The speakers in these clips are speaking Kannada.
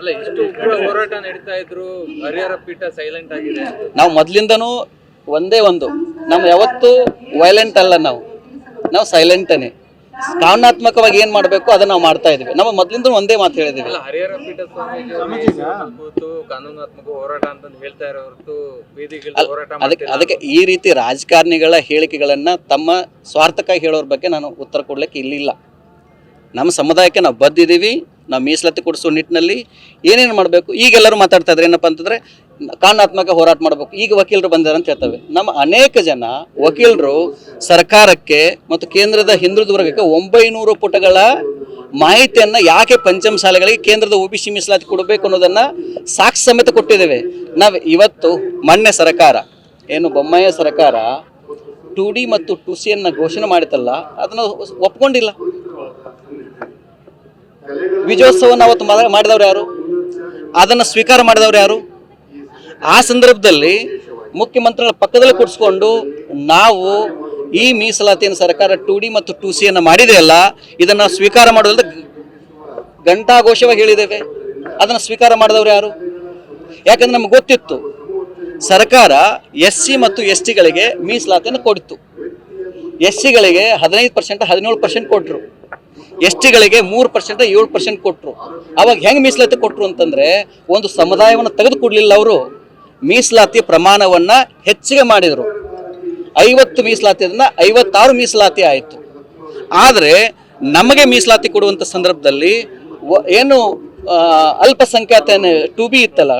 ಅಲ್ಲ ಇಷ್ಟು ಉಗ್ರ ಹೋರಾಟ ನಡೀತಾ ಇದ್ರು ಹರಿಹರ ಪೀಠ ಸೈಲೆಂಟ್ ಆಗಿದೆ ನಾವು ಮೊದ್ಲಿಂದನೂ ಒಂದೇ ಒಂದು. ನಾವು ಯಾವತ್ತು ವೈಲೆಂಟ್ ಅಲ್ಲ ನಾವು. ನಾವು ಸೈಲೆಂಟನೇ ಕಾನೂನಾತ್ಮಕವಾಗಿ ಏನ್ ಮಾಡಬೇಕು ಅದನ್ನ ನಾವು ಮಾಡ್ತಾ ಇದೀವಿ ನಮ್ಮ ಮೊದ್ಲಿಂದ ಒಂದೇ ಮಾತು ಹೇಳಿದೀವಿ ಅಲ್ಲ ಹರಿಹರ ಪೀಠ ಕೂತು ಕಾನೂನಾತ್ಮಕ ಹೋರಾಟ ಅಂತ ಹೇಳ್ತಾ ಇರೋ ಹೊರತು ಬೀದಿಗಿಳಿದು ಹೋರಾಟ ಅದಕ್ಕೆ ಅದಕ್ಕೆ ಈ ರೀತಿ ರಾಜಕಾರಣಿಗಳ ಹೇಳಿಕೆಗಳನ್ನ ತಮ್ಮ ಸ್ವಾರ್ಥಕ್ಕಾಗಿ ಹೇಳೋರ ಬಗ್ಗೆ ನಾನು ಉತ್ತರ ಕೊಡ್ಲಿಕ್ಕೆ ಇಲ್ಲಿಲ್ಲ. ನಮ್ಮ ಸಮುದಾಯಕ್ಕೆ ನಾವು ಬದ್ದಿದ್ದೀವಿ. ನಾವು ಮೀಸಲಾತಿ ಕೊಡಿಸೋ ನಿಟ್ಟಿನಲ್ಲಿ ಏನೇನು ಮಾಡಬೇಕು? ಈಗೆಲ್ಲರೂ ಮಾತಾಡ್ತಾ ಇದ್ದಾರೆ ಏನಪ್ಪ ಅಂತಂದರೆ, ಕಾನೂನಾತ್ಮಕ ಹೋರಾಟ ಮಾಡಬೇಕು. ಈಗ ವಕೀಲರು ಬಂದಾರೆ ಅಂತ ಹೇಳ್ತವೆ. ನಮ್ಮ ಅನೇಕ ಜನ ವಕೀಲರು ಸರ್ಕಾರಕ್ಕೆ ಮತ್ತು ಕೇಂದ್ರದ ಹಿಂದುಳಿದ ವರ್ಗಕ್ಕೆ ಒಂಬೈನೂರು ಪುಟಗಳ ಮಾಹಿತಿಯನ್ನು ಯಾಕೆ ಪಂಚಮ ಶಾಲೆಗಳಿಗೆ ಕೇಂದ್ರದ ಒ ಬಿ ಸಿ ಮೀಸಲಾತಿ ಕೊಡಬೇಕು ಅನ್ನೋದನ್ನು ಸಾಕ್ಷಿ ಸಮೇತ ಕೊಟ್ಟಿದ್ದೇವೆ. ನಾವು ಇವತ್ತು ಮೊನ್ನೆ ಸರ್ಕಾರ, ಏನು ಬೊಮ್ಮಯ್ಯ ಸರ್ಕಾರ, ಟು ಡಿ ಮತ್ತು ಟು ಸಿಯನ್ನು ಘೋಷಣೆ ಮಾಡಿತಲ್ಲ ಅದನ್ನು ಒಪ್ಕೊಂಡಿಲ್ಲ. ವಿಜಯೋತ್ಸವನ ಅವತ್ತು ಮಾಡಿದವರು ಯಾರು? ಅದನ್ನು ಸ್ವೀಕಾರ ಮಾಡಿದವ್ರು ಯಾರು? ಆ ಸಂದರ್ಭದಲ್ಲಿ ಮುಖ್ಯಮಂತ್ರಿಗಳ ಪಕ್ಕದಲ್ಲಿ ಕೂಡಿಸ್ಕೊಂಡು ನಾವು ಈ ಮೀಸಲಾತಿಯನ್ನು ಸರ್ಕಾರ ಟು ಡಿ ಮತ್ತು ಟು ಸಿಯನ್ನು ಮಾಡಿದೆಯಲ್ಲ ಇದನ್ನು ಸ್ವೀಕಾರ ಮಾಡೋದ್ರಿಂದ ಘಂಟಾಘೋಷವಾಗಿ ಹೇಳಿದ್ದೇವೆ. ಅದನ್ನು ಸ್ವೀಕಾರ ಮಾಡಿದವ್ರು ಯಾರು? ಯಾಕಂದ್ರೆ ನಮ್ಗೆ ಗೊತ್ತಿತ್ತು, ಸರ್ಕಾರ ಎಸ್ ಸಿ ಮತ್ತು ಎಸ್ ಟಿಗಳಿಗೆ ಮೀಸಲಾತಿಯನ್ನು ಕೊಡಿತು. ಎಸ್ ಸಿಗಳಿಗೆ ಹದಿನೈದು ಪರ್ಸೆಂಟ್, ಹದಿನೇಳು ಪರ್ಸೆಂಟ್ ಕೊಟ್ಟರು ಎಸ್ ಟಿಗಳಿಗೆ ಮೂರು ಪರ್ಸೆಂಟ್ ಏಳು ಪರ್ಸೆಂಟ್ ಕೊಟ್ಟರು ಅವಾಗ ಹೆಂಗೆ ಮೀಸಲಾತಿ ಕೊಟ್ಟರು ಅಂತಂದ್ರೆ, ಒಂದು ಸಮುದಾಯವನ್ನು ತೆಗೆದುಕೊಡ್ಲಿಲ್ಲ ಅವರು. ಮೀಸಲಾತಿ ಪ್ರಮಾಣವನ್ನ ಹೆಚ್ಚಿಗೆ ಮಾಡಿದರು. ಐವತ್ತು ಮೀಸಲಾತಿ ಅದನ್ನ ಐವತ್ತಾರು ಮೀಸಲಾತಿ ಆಯಿತು. ಆದರೆ, ನಮಗೆ ಮೀಸಲಾತಿ ಕೊಡುವಂಥ ಸಂದರ್ಭದಲ್ಲಿ ಏನು ಅಲ್ಪಸಂಖ್ಯಾತ ಟು ಬಿ ಇತ್ತಲ್ಲ,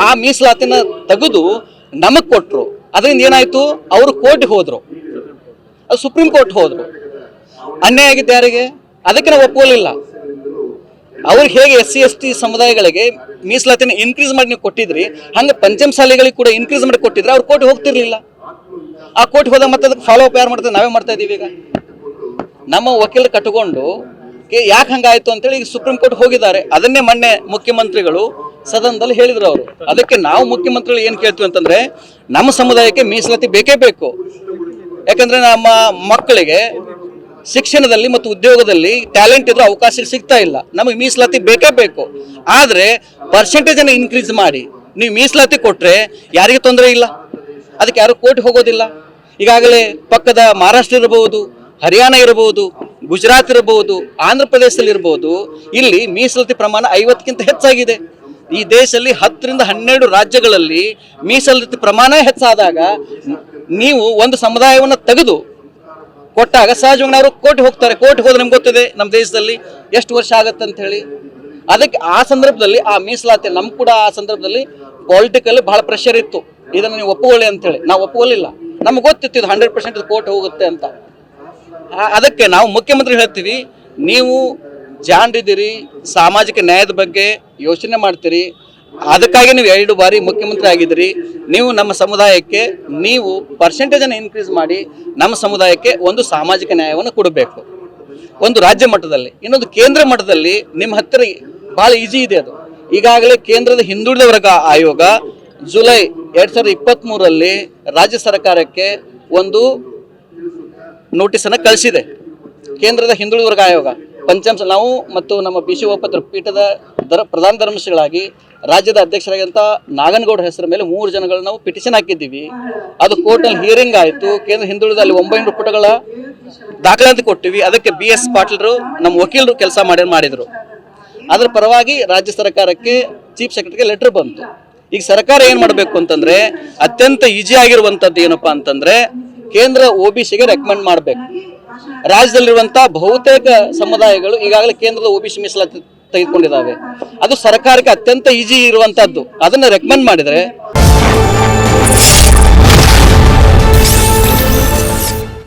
ಆ ಮೀಸಲಾತಿನ ತೆಗೆದು ನಮಗೆ ಕೊಟ್ಟರು ಅದರಿಂದ ಏನಾಯ್ತು? ಅವರು ಕೋರ್ಟ್ಗೆ ಹೋದ್ರು. ಅದು ಸುಪ್ರೀಂ ಕೋರ್ಟ್ ಹೋದ್ರು. ಅನ್ಯಾಯ ಆಗಿದ್ದು ಯಾರಿಗೆ? ಅದಕ್ಕೆ ನಾವು ಒಪ್ಪುವಲಿಲ್ಲ ಅವ್ರಿಗೆ ಹೇಗೆ ಎಸ್ ಸಿ, ಎಸ್ ಟಿ ಸಮುದಾಯಗಳಿಗೆ ಮೀಸಲಾತಿನ ಇನ್ಕ್ರೀಸ್ ಮಾಡಿ ನೀವು ಕೊಟ್ಟಿದ್ರಿ, ಹಂಗೆ ಪಂಚಮ ಶಾಲೆಗಳಿಗೆ ಕೂಡ ಇನ್ಕ್ರೀಸ್ ಮಾಡಿ ಕೊಟ್ಟಿದ್ರೆ, ಅವ್ರು ಕೋರ್ಟ್ ಹೋಗ್ತಿರ್ಲಿಲ್ಲ. ಆ ಕೋರ್ಟ್ ಹೋದಾಗ ಮತ್ತೆ ಅದಕ್ಕೆ ಫಾಲೋ ಅಪ್ ಯಾರು ಮಾಡ್ತಾರೆ ನಾವೇ ಮಾಡ್ತಾ ಇದೀವಿ ಈಗ. ನಮ್ಮ ವಕೀಲರು ಕಟ್ಟಿಕೊಂಡು ಯಾಕೆ ಹಂಗಾಯ್ತು ಅಂತೇಳಿ ಈಗ ಸುಪ್ರೀಂ ಕೋರ್ಟ್ ಹೋಗಿದ್ದಾರೆ. ಅದನ್ನೇ ಮೊನ್ನೆ ಮುಖ್ಯಮಂತ್ರಿಗಳು ಸದನದಲ್ಲಿ ಹೇಳಿದ್ರು ಅವರು. ಅದಕ್ಕೆ ನಾವು ಮುಖ್ಯಮಂತ್ರಿಗಳು ಏನು ಕೇಳ್ತೀವಿ ಅಂತಂದ್ರೆ, ನಮ್ಮ ಸಮುದಾಯಕ್ಕೆ ಮೀಸಲಾತಿ ಬೇಕೇ ಬೇಕು. ಯಾಕಂದ್ರೆ ನಮ್ಮ ಮಕ್ಕಳಿಗೆ ಶಿಕ್ಷಣದಲ್ಲಿ ಮತ್ತು ಉದ್ಯೋಗದಲ್ಲಿ ಟ್ಯಾಲೆಂಟ್ ಇದ್ರೂ ಅವಕಾಶ ಸಿಗ್ತಾ ಇಲ್ಲ. ನಮಗೆ ಮೀಸಲಾತಿ ಬೇಕೇ ಬೇಕು. ಆದರೆ ಪರ್ಸೆಂಟೇಜ್ ಅನ್ನು ಇನ್ಕ್ರೀಸ್ ಮಾಡಿ. ನೀವು ಮೀಸಲಾತಿ ಕೊಟ್ರೆ ಯಾರಿಗೆ ತೊಂದರೆ ಇಲ್ಲ. ಅದಕ್ಕೆ ಯಾರು ಕೋರ್ಟ್ ಹೋಗೋದಿಲ್ಲ. ಈಗಾಗಲೇ ಪಕ್ಕದ ಮಹಾರಾಷ್ಟ್ರ ಇರಬಹುದು, ಹರಿಯಾಣ ಇರಬಹುದು, ಗುಜರಾತ್ ಇರಬಹುದು, ಆಂಧ್ರ ಪ್ರದೇಶದಲ್ಲಿ ಇರಬಹುದು, ಇಲ್ಲಿ ಮೀಸಲಾತಿ ಪ್ರಮಾಣ ಐವತ್ತಕ್ಕಿಂತ ಹೆಚ್ಚಾಗಿದೆ. ಈ ದೇಶದಲ್ಲಿ ಹತ್ತರಿಂದ ಹನ್ನೆರಡು ರಾಜ್ಯಗಳಲ್ಲಿ ಮೀಸಲಾತಿ ಪ್ರಮಾಣ ಹೆಚ್ಚಾದಾಗ ನೀವು ಒಂದು ಸಮುದಾಯವನ್ನು ತೆಗೆದು ಕೊಟ್ಟಾಗ ಸಹಜವಾಗಿ ಅವರು ಕೋರ್ಟ್ ಹೋಗ್ತಾರೆ. ಕೋರ್ಟ್ ಹೋದ್ರೆ ನಮ್ಗೆ ಗೊತ್ತಿದೆ ನಮ್ಮ ದೇಶದಲ್ಲಿ ಎಷ್ಟು ವರ್ಷ ಆಗತ್ತೆ ಅಂತ ಹೇಳಿ. ಅದಕ್ಕೆ ಆ ಸಂದರ್ಭದಲ್ಲಿ, ಆ ಮೀಸಲಾತಿ ನಮ್ ಕೂಡ ಆ ಸಂದರ್ಭದಲ್ಲಿ ಪಾಲಿಟಿಕಲ್ಲಿ ಬಹಳ ಪ್ರೆಷರ್ ಇತ್ತು. ಇದನ್ನು ನೀವು ಒಪ್ಪುಕೊಳ್ಳಿ ಅಂತೇಳಿ ನಾವು ಒಪ್ಪುವಲಿಲ್ಲ ನಮ್ಗೆ ಗೊತ್ತಿತ್ತು ಇದು ಹಂಡ್ರೆಡ್ ಪರ್ಸೆಂಟ್ ಕೋರ್ಟ್ ಹೋಗುತ್ತೆ ಅಂತ. ಅದಕ್ಕೆ ನಾವು ಮುಖ್ಯಮಂತ್ರಿ ಹೇಳ್ತೀವಿ, ನೀವು ಜಾಂಡಿದ್ದೀರಿ ಸಾಮಾಜಿಕ ನ್ಯಾಯದ ಬಗ್ಗೆ ಯೋಚನೆ ಮಾಡ್ತೀರಿ ಅದಕ್ಕಾಗಿ ನೀವು ಎರಡು ಬಾರಿ ಮುಖ್ಯಮಂತ್ರಿ ಆಗಿದ್ರಿ ನೀವು ನಮ್ಮ ಸಮುದಾಯಕ್ಕೆ ನೀವು ಪರ್ಸೆಂಟೇಜನ್ನು ಇನ್ಕ್ರೀಸ್ ಮಾಡಿ ನಮ್ಮ ಸಮುದಾಯಕ್ಕೆ ಒಂದು ಸಾಮಾಜಿಕ ನ್ಯಾಯವನ್ನು ಕೊಡಬೇಕು. ಒಂದು ರಾಜ್ಯ ಮಟ್ಟದಲ್ಲಿ, ಇನ್ನೊಂದು ಕೇಂದ್ರ ಮಟ್ಟದಲ್ಲಿ ನಿಮ್ಮ ಹತ್ತಿರ ಬಹಳ ಈಜಿ ಇದೆ ಅದು. ಈಗಾಗಲೇ ಕೇಂದ್ರದ ಹಿಂದುಳಿದ ವರ್ಗ ಆಯೋಗ ಜುಲೈ ಎರಡ್ ಸಾವಿರದ ಇಪ್ಪತ್ತ್ ಮೂರರಲ್ಲಿ ರಾಜ್ಯ ಸರ್ಕಾರಕ್ಕೆ ಒಂದು ನೋಟಿಸನ್ನು ಕಳಿಸಿದೆ. ಕೇಂದ್ರದ ಹಿಂದುಳಿದ ವರ್ಗ ಆಯೋಗ. ಪಂಚಾಂಶ ನಾವು ಮತ್ತು ನಮ್ಮ ಸಿ ಒಪ್ಪತ್ರ ಪೀಠದ ದರ ಪ್ರಧಾನ ಧರ್ಮಸ್ಥಿಗಳಾಗಿ ರಾಜ್ಯದ ಅಧ್ಯಕ್ಷರಾಗಿಂತ ನಾಗನಗೌಡ ಹೆಸರ ಮೇಲೆ ಮೂರು ಜನಗಳು ನಾವು ಪಿಟಿಷನ್ ಹಾಕಿದ್ದೀವಿ. ಅದು ಕೋರ್ಟ್ನಲ್ಲಿ ಹಿಯರಿಂಗ್ ಆಯಿತು. ಕೇಂದ್ರ ಹಿಂದುಳಿದ ಅಲ್ಲಿ ಒಂಬೈನೂರು ಪುಟಗಳ ದಾಖಲಾತಿ ಕೊಟ್ಟಿವಿ. ಅದಕ್ಕೆ ಬಿ ಎಸ್ ಪಾಟೀಲ್ರು ನಮ್ಮ ವಕೀಲರು ಕೆಲಸ ಮಾಡಿ ಮಾಡಿದರು. ಅದರ ಪರವಾಗಿ ರಾಜ್ಯ ಸರ್ಕಾರಕ್ಕೆ ಚೀಫ್ ಸೆಕ್ರೆಟರಿಗೆ ಲೆಟರ್ ಬಂತು. ಈಗ ಸರ್ಕಾರ ಏನು ಮಾಡಬೇಕು ಅಂತಂದರೆ ಅತ್ಯಂತ ಈಜಿ ಆಗಿರುವಂಥದ್ದು ಏನಪ್ಪಾ ಅಂತಂದರೆ ಕೇಂದ್ರ ಒ ಬಿ ಸಿಗೆ ರೆಕಮೆಂಡ್ ಮಾಡಬೇಕು. ರಾಜ್ಯದಲ್ಲಿರುವಂತ ಬಹುತೇಕ ಸಮುದಾಯಗಳು ಈಗಾಗಲೇ ಕೇಂದ್ರದ ಒ ಬಿ ಸಿ ಮೀಸಲಾತಿ ತೆಗೆದುಕೊಂಡಿದ್ದಾವೆ. ಅದು ಸರ್ಕಾರಕ್ಕೆ ಅತ್ಯಂತ ಈಜಿ ಇರುವಂತದ್ದು ಅದನ್ನ ರೆಕಮೆಂಡ್ ಮಾಡಿದ್ರೆ